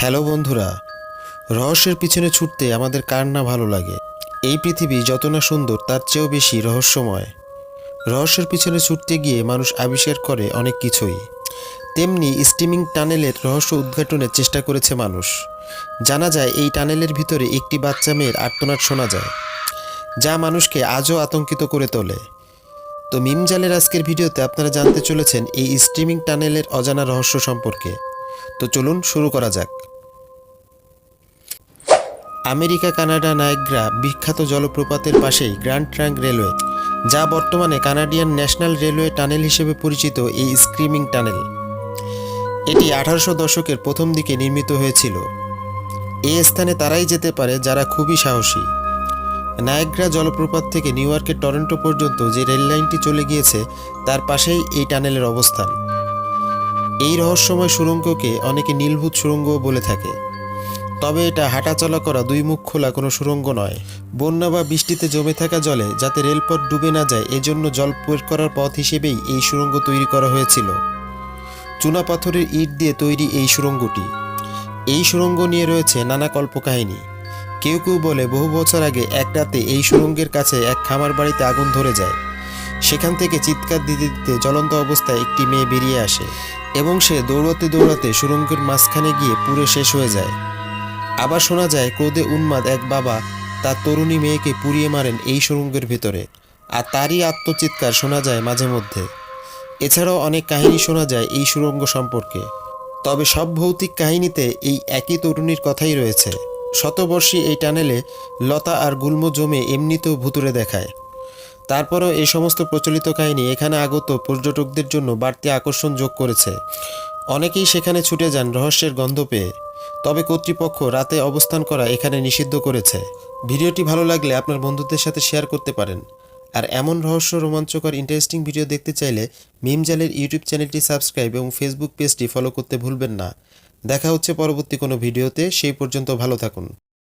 Hello বন্ধুরা, রহস্যের পিছনে ছুটতে আমাদের কার না ভালো লাগে? এই পৃথিবী যত না সুন্দর, তার চেয়েও বেশি রহস্যময়। রহস্যের পিছনে ছুটতে গিয়ে মানুষ আবিষ্কার করে অনেক কিছুই। তেমনি স্টিমিং টানেলের রহস্য উদ্ঘাটনের চেষ্টা করেছে মানুষ। জানা যায়, এই টানেলের ভিতরে একটি বাচ্চা মেয়ের আর্তনাদ শোনা যায়, যা মানুষকে আজও আতঙ্কিত করে তোলে। তো মিমজালের আজকের ভিডিওতে আপনারা জানতে চলেছেন এই স্ট্রিমিং টানেলের অজানা রহস্য সম্পর্কে। তো চলুন শুরু করা যাক। আমেরিকা, কানাডা নায়গ্রা বিখ্যাত জলপ্রপাতের পাশেই গ্র্যান্ড ট্রাঙ্ক রেলওয়ে, যা বর্তমানে কানাডিয়ান ন্যাশনাল রেলওয়ে টানেল হিসেবে পরিচিত এই স্ক্রিমিং টানেল। এটি আঠারোশো দশকের প্রথম দিকে নির্মিত হয়েছিল। এই স্থানে তারাই যেতে পারে যারা খুবই সাহসী। নায়গ্রা জলপ্রপাত থেকে নিউ ইয়র্কের টরন্টো পর্যন্ত যে রেল লাইনটি চলে গিয়েছে, তার পাশেই এই টানেলের অবস্থান। এই রহস্যময় সুড়ঙ্গকে অনেকে নীলভূত সুড়ঙ্গও বলে থাকে। তবে এটা হাঁটাচলা করা দুই মুখ খোলা কোনো সুড়ঙ্গ নয়। বন্যা বা বৃষ্টিতে জমে থাকা জলে যাতে রেলপথ ডুবে না যায়, এজন্য জল বের করার পথ হিসেবেই এই সুড়ঙ্গ তৈরি করা হয়েছিল। চুনাপাথরের ইট দিয়ে তৈরি এই সুড়ঙ্গটি। এই সুড়ঙ্গ নিয়ে রয়েছে নানা কল্পকাহিনী। কেউ কেউ বলে বহু বছর আগে এক রাতে এই সুড়ঙ্গের কাছে এক খামার বাড়িতে আগুন ধরে যায়। সেখান থেকে চিৎকার দিতে দিতে জ্বলন্ত অবস্থায় একটি মেয়ে বেরিয়ে আসে এবং সে দৌড়াতে দৌড়াতে সুড়ঙ্গের মাঝখানে গিয়ে পুরো শেষ হয়ে যায়। আবার শোনা যায়, ক্রোধে উন্মাদ এক বাবা তার তরুণী মেয়েকে পুড়িয়ে মারেন এই সুরঙ্গের ভেতরে, আর তারই আত্মচিৎকার শোনা যায় মাঝে মধ্যে। এছাড়াও অনেক কাহিনী শোনা যায় এই সুরঙ্গ সম্পর্কে। তবে সব ভৌতিক কাহিনীতে এই একই তরুণীর কথাই রয়েছে। শতবর্ষী এই টানেলে লতা আর গুল্ম জমে এমনিতেও ভুতুরে দেখায়। তারপরেও এই সমস্ত প্রচলিত কাহিনী এখানে আগত পর্যটকদের জন্য বাড়তি আকর্ষণ যোগ করেছে। অনেকেই সেখানে ছুটে যান রহস্যের গন্ধ পেয়ে। তবে কর্তৃপক্ষ রাতে অবস্থান করা এখানে নিষিদ্ধ করেছে। ভিডিওটি ভালো লাগলে আপনার বন্ধুদের সাথে শেয়ার করতে পারেন। আর এমন রহস্য রোমাঞ্চকর ইন্টারেস্টিং ভিডিও দেখতে চাইলে মিমজালের ইউটিউব চ্যানেলটি সাবস্ক্রাইব এবং ফেসবুক পেজটি ফলো করতে ভুলবেন না। দেখা হচ্ছে পরবর্তী কোনো ভিডিওতে সেই পর্যন্ত ভালো থাকুন।